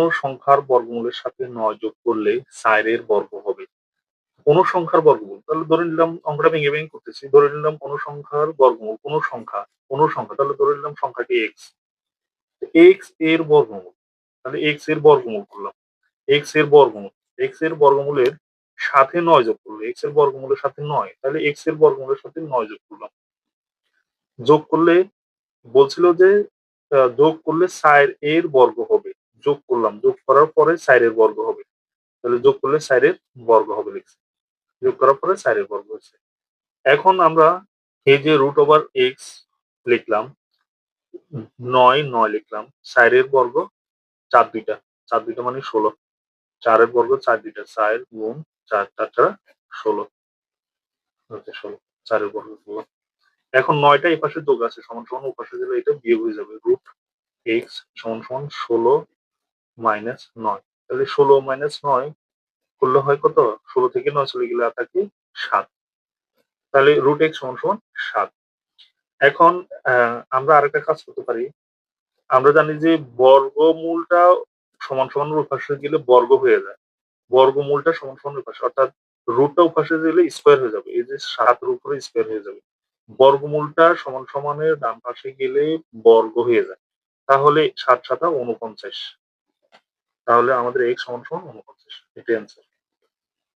কোন সংখ্যার বর্গমূলের সাথে নয় যোগ করলে চারের বর্গ হবে। কোন সংখ্যার বর্গমূল। তাহলে ধরে নিলাম অঙ্কটা ভেঙে ভেঙে করতেছি। ধরে নিলাম কোন সংখ্যার বর্গমূল কোন সংখ্যা কোন সংখ্যা। তাহলে ধরে নিলাম সংখ্যাটি এক্স এক্সের বর্গমূল, তাহলে এক্সের বর্গমূল করলাম। এক্সের বর্গমূল এক্সের বর্গমূলের সাথে নয় যোগ করল এক্সের বর্গমূলের সাথে নয়, তাহলে এক্সের বর্গমূলের সাথে নয় যোগ করলাম। যোগ করলে বলছিল যে যোগ করলে সাইর এর বর্গ হবে। যোগ করলাম, যোগ করার পরে সাইরের বর্গ হবে। তাহলে যোগ করলে সাইরের বর্গ হবে লিখছি। যোগ করার পরে সাইরের বর্গ হয়েছে এখন আমরা এই যে রুট ওভার এক্স লিখলাম, নয় নয় লিখলাম সাইরের বর্গ চার দুইটা। চার দুইটা মানে ষোলো। চারের বর্গ চার দুইটা। চার গুণ চার চারটা ষোলো। ষোলো। চারের বর্গ ষোলো। এখন নয়টা এপাশে পাশে যোগ আছে, সমান সমান ও পাশে গেলে এটা বিয়োগ হয়ে যাবে। রুট এক্স সমান সমান ষোলো মাইনাস নয়। তাহলে ষোলো মাইনাস নয় করলে হয় কত? ষোলো থেকে নয় চলে গেলে থাকে সাত। তাহলে রুট এক্স সমান সমান সাত। এখন আমরা আরেকটা কাজ করতে পারি। আমরা জানি যে বর্গমূলটা সমান সমান উপাসে গেলে বর্গ হয়ে যায়। বর্গমূলটা সমান সমান উপাশে অর্থাৎ রুটটা উপাশে গেলে স্কোয়ার হয়ে যাবে। এই যে সাতের উপরে স্কোয়ার হয়ে যাবে। বর্গমূলটা সমান সমানের ডান পাশে গেলে বর্গ হয়ে যায়। তাহলে সাত সাতা উনপঞ্চাশ। তাহলে আমাদের এক্স সমান সমান উনপঞ্চাশ এটাই অ্যান্সার